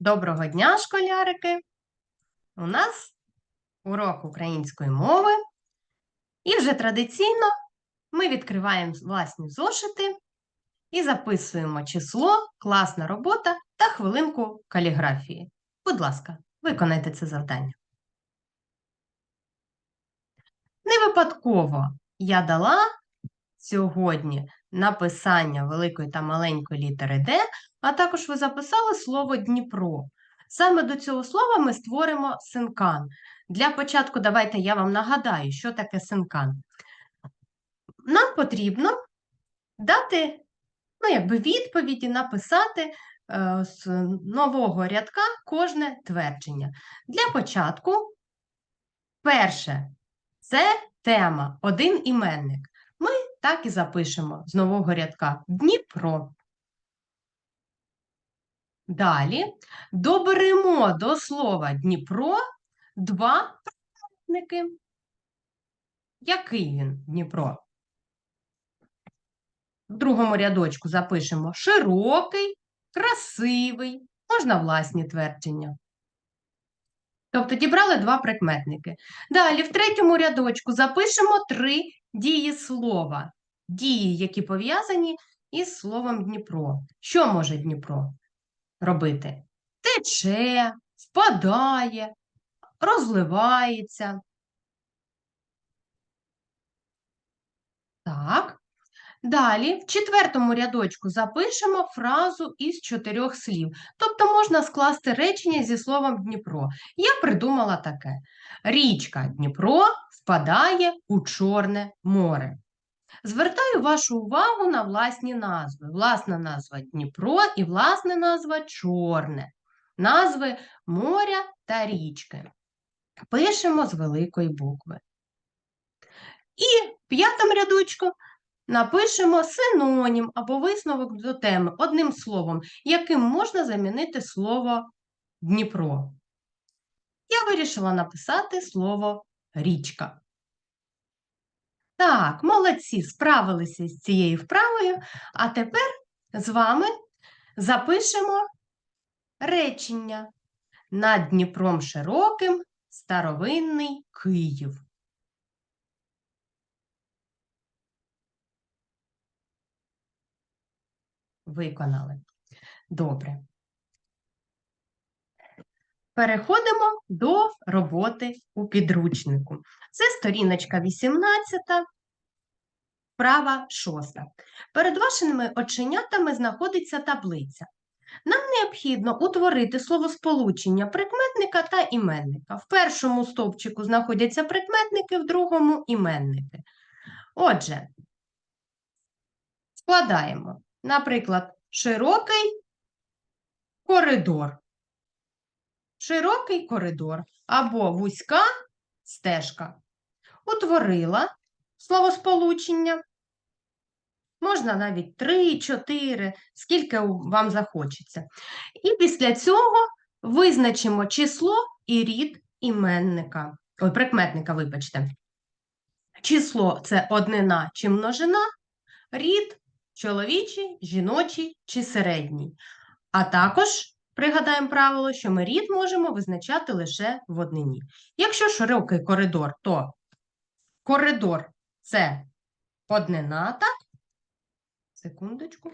Доброго дня, школярики! У нас урок української мови, і вже традиційно ми відкриваємо власні зошити і записуємо число, класна робота та хвилинку каліграфії. Будь ласка, виконайте це завдання. Не випадково я дала сьогодні написання великої та маленької літери Д, а також ви записали слово Дніпро. Саме до цього слова ми створимо синкан. Для початку давайте я вам нагадаю, що таке синкан. Нам потрібно дати ну, якби відповіді, написати е, з нового рядка кожне твердження. Для початку, перше, це тема, один іменник. Ми так і запишемо з нового рядка Дніпро. Далі доберемо до слова Дніпро два прикметники. Який він Дніпро? В другому рядочку запишемо широкий, красивий, можна власні твердження. Тобто дібрали два прикметники. Далі в третьому рядочку запишемо три дієслова. Дії, які пов'язані із словом Дніпро. Що може Дніпро робити? Тече, впадає, розливається. Так. Далі в четвертому рядочку запишемо фразу із чотирьох слів. Тобто можна скласти речення зі словом Дніпро. Я придумала таке: річка Дніпро впадає у Чорне море. Звертаю вашу увагу на власні назви. Власна назва Дніпро і власна назва Чорне. Назви моря та річки. Пишемо з великої букви. І в п'ятому рядочку напишемо синонім або висновок до теми одним словом, яким можна замінити слово Дніпро. Я вирішила написати слово річка. Так, молодці, справилися з цією вправою, а тепер з вами запишемо речення над Дніпром широким старовинний Київ. Виконали. Добре. Переходимо до роботи у підручнику. Це сторіночка 18, права 6. Перед вашими оченятами знаходиться таблиця. Нам необхідно утворити словосполучення прикметника та іменника. В першому стовпчику знаходяться прикметники, в другому іменники. Отже, складаємо, наприклад, широкий коридор. Широкий коридор або вузька стежка. Утворила словосполучення. Можна навіть 3, 4, скільки вам захочеться. І після цього визначимо число і рід іменника. Ой, прикметника, вибачте. Число це однина чи множина, рід чоловічий, жіночий чи середній. А також пригадаємо правило, що ми рід можемо визначати лише в однині. Якщо широкий коридор, то коридор це однина, так? Секундочку.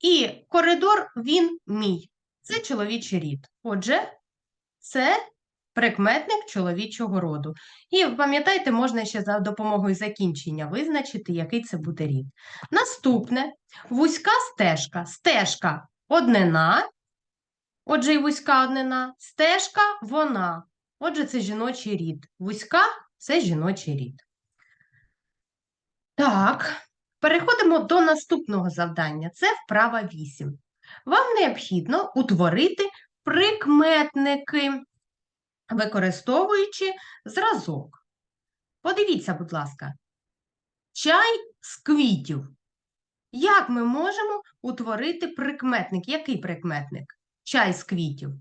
І коридор він мій. Це чоловічий рід. Отже, це прикметник чоловічого роду. І пам'ятайте, можна ще за допомогою закінчення визначити, який це буде рід. Наступне вузька стежка. Стежка однина. Отже, і вузька однина. Стежка вона. Отже, це жіночий рід. Вузька це жіночий рід. Так. Переходимо до наступного завдання. Це вправа 8. Вам необхідно утворити прикметники, використовуючи зразок. Подивіться, будь ласка, чай з квітів. Як ми можемо утворити прикметник? Який прикметник? Чай з квітів.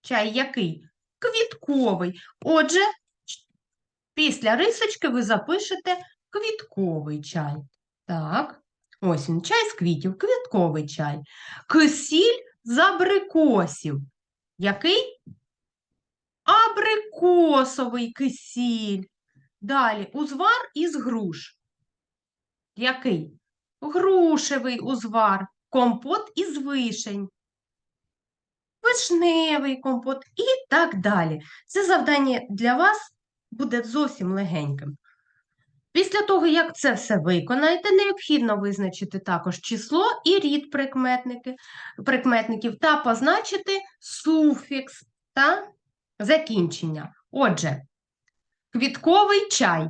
Чай який? Квітковий. Отже, після рисочки ви запишете квітковий чай. Так, ось він, чай з квітів, квітковий чай. Кисіль з абрикосів. Який? Абрикосовий кисіль. Далі узвар із груш. Який? Грушевий узвар, компот із вишень, вишневий компот і так далі. Це завдання для вас буде зовсім легеньким. Після того, як це все виконаєте, необхідно визначити також число і рід прикметників та позначити суфікс та закінчення. Отже, квітковий чай.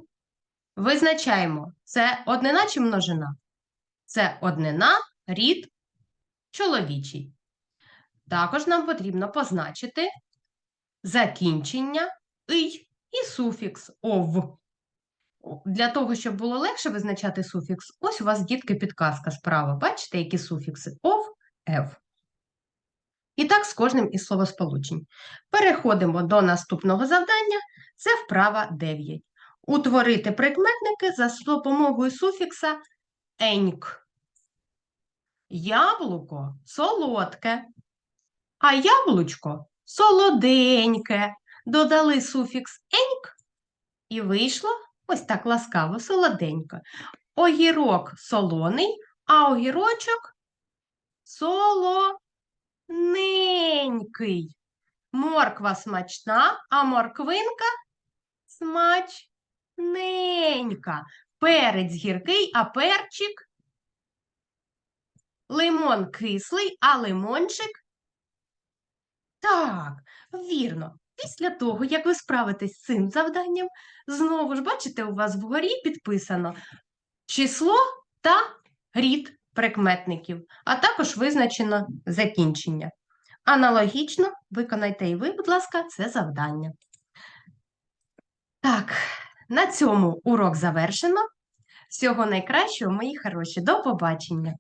Визначаємо, це однина чи множина? Це однина, рід чоловічий. Також нам потрібно позначити закінчення ий і суфікс ов. Для того, щоб було легше визначати суфікс, ось у вас, дітки, підказка справа. Бачите, які суфікси ов, ев. І так з кожним із словосполучень. Переходимо до наступного завдання. Це вправа 9. Утворити прикметники за допомогою суфікса еньк. Яблуко солодке, а яблучко солоденьке. Додали суфікс еньк і вийшло ось так ласкаво, солоденько. Огірок солоний, а огірочок солоненький. Морква смачна, а морквинка смачненька. Перець гіркий, а перчик лимон кислий, а лимончик. Так, вірно. Після того, як ви справитесь з цим завданням, знову ж бачите, у вас вгорі підписано число та рід прикметників, а також визначено закінчення. Аналогічно виконайте і ви, будь ласка, це завдання. Так, на цьому урок завершено. Всього найкращого, мої хороші. До побачення!